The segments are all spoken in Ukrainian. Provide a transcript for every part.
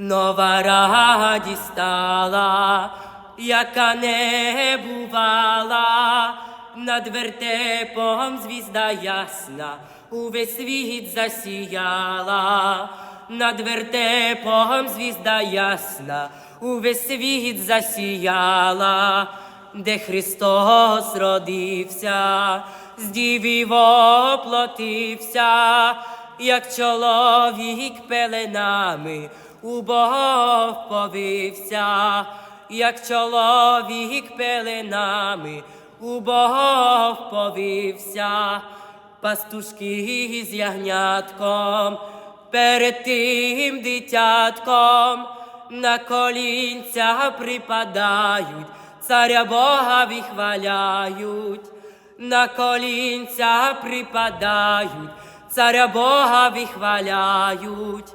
Нова радість стала, яка не бувала, над вертепом звізда ясна, увесь світ засіяла, над вертепом звізда ясна, увесь світ засіяла, де Христос родився, з дівів оплотився, як чоловік пеленами у Бога повився, як чоловік пеленами у Бога повився, пастушки з ягнятком, перед тим дитятком на колінця припадають, царя Бога вихваляють, на колінця припадають, царя Бога вихваляють.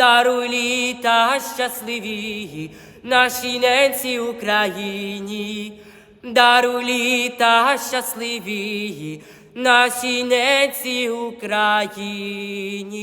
даруй літа щасливі нашій ненці Україні, даруй літа щасливі нашій ненці Україні.